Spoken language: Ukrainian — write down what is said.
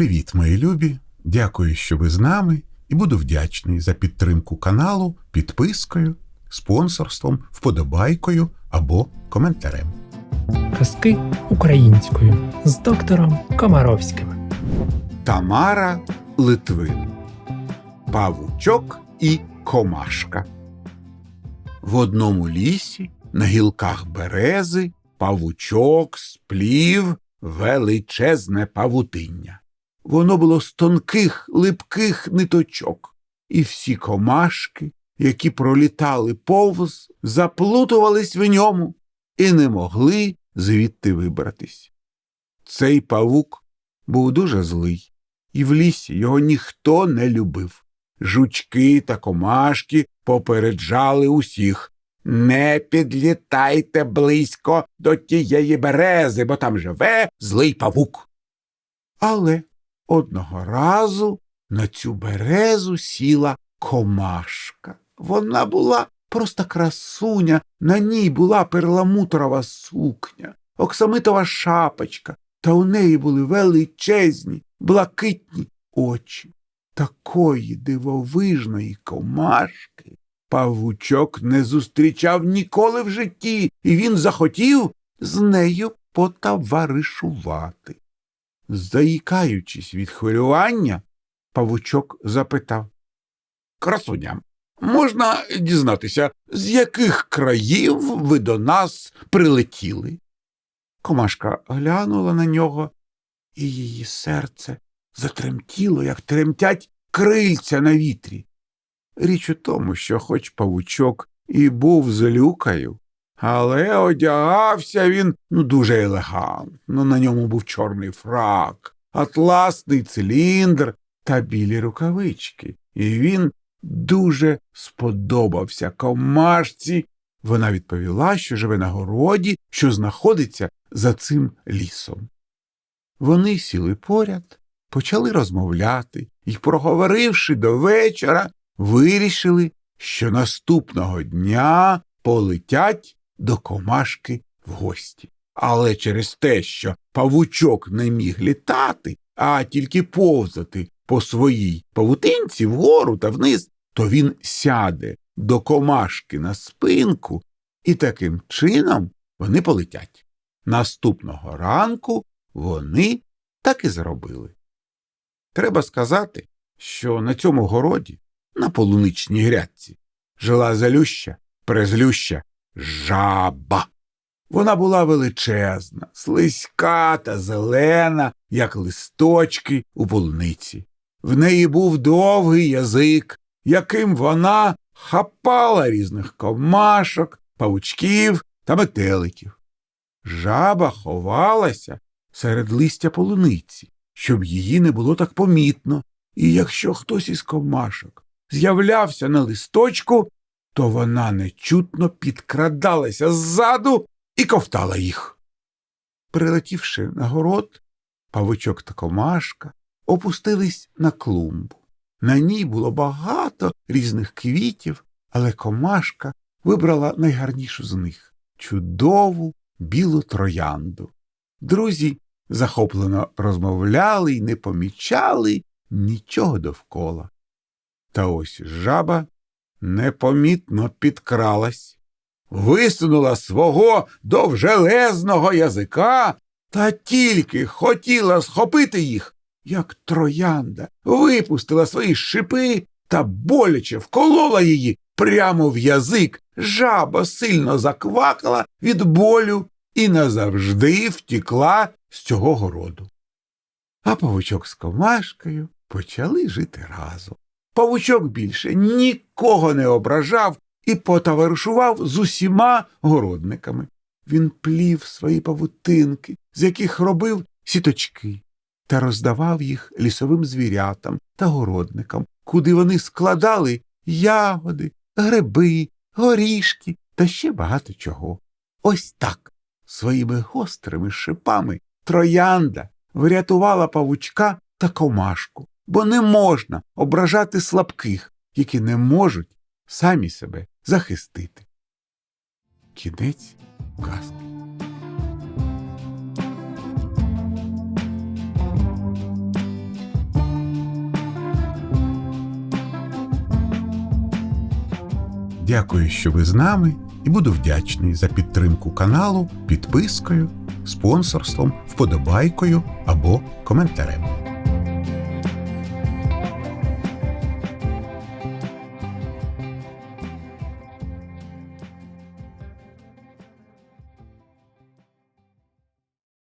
Привіт, мої любі! Дякую, що ви з нами, і буду вдячний за підтримку каналу підпискою, спонсорством, вподобайкою або коментарем. Казки українською з доктором Комаровським. Тамара Литвин, Павучок і Комашка. В одному лісі на гілках берези павучок сплів величезне павутиння. Воно було з тонких липких ниточок, і всі комашки, які пролітали повз, заплутувались в ньому і не могли звідти вибратись. Цей павук був дуже злий, і в лісі його ніхто не любив. Жучки та комашки попереджали усіх не підлітайте близько до тієї берези, бо там живе злий павук. Але одного разу на цю березу сіла комашка. Вона була просто красуня, на ній була перламутрова сукня, оксамитова шапочка, та у неї були величезні, блакитні очі. Такої дивовижної комашки павучок не зустрічав ніколи в житті, і він захотів з нею потоваришувати. Заїкаючись від хвилювання, павучок запитав Красуня, можна дізнатися, з яких країв ви до нас прилетіли? Комашка глянула на нього, і її серце затремтіло, як тремтять крильця на вітрі. Річ у тому, що хоч павучок і був злюкою, але одягався він ну, дуже елегантно. На ньому був чорний фрак, атласний циліндр та білі рукавички, і він дуже сподобався комашці. Вона відповіла, що живе на городі, що знаходиться за цим лісом. Вони сіли поряд, почали розмовляти і, проговоривши до вечора, вирішили, що наступного дня полетять до комашки в гості. Але через те, що павучок не міг літати, а тільки повзати по своїй павутинці вгору та вниз, то він сяде до комашки на спинку, і таким чином вони полетять. Наступного ранку вони так і зробили. Треба сказати, що на цьому городі на полуничній грядці жила залюща, презлюща жаба. Вона була величезна, слизька та зелена, як листочки у полуниці. В неї був довгий язик, яким вона хапала різних комашок, павучків та метеликів. Жаба ховалася серед листя полуниці, щоб її не було так помітно, і якщо хтось із комашок з'являвся на листочку, то вона нечутно підкрадалася ззаду і ковтала їх. Прилетівши на город, павучок та комашка опустились на клумбу. На ній було багато різних квітів, але комашка вибрала найгарнішу з них чудову білу троянду. Друзі захоплено розмовляли й не помічали нічого довкола. Та ось жаба непомітно підкралась, висунула свого довжелезного язика та тільки хотіла схопити їх, як троянда випустила свої шипи та боляче вколола її прямо в язик. Жаба сильно заквакала від болю і назавжди втікла з цього городу. А павучок з комашкою почали жити разом. Павучок більше нікого не ображав і потоваришував з усіма городниками. Він плів свої павутинки, з яких робив сіточки, та роздавав їх лісовим звірятам та городникам, куди вони складали ягоди, гриби, горішки та ще багато чого. Ось так своїми гострими шипами троянда врятувала павучка та комашку бо не можна ображати слабких, які не можуть самі себе захистити. Кінець казки. Дякую, що ви з нами, і буду вдячний за підтримку каналу підпискою, спонсорством, вподобайкою або коментарем.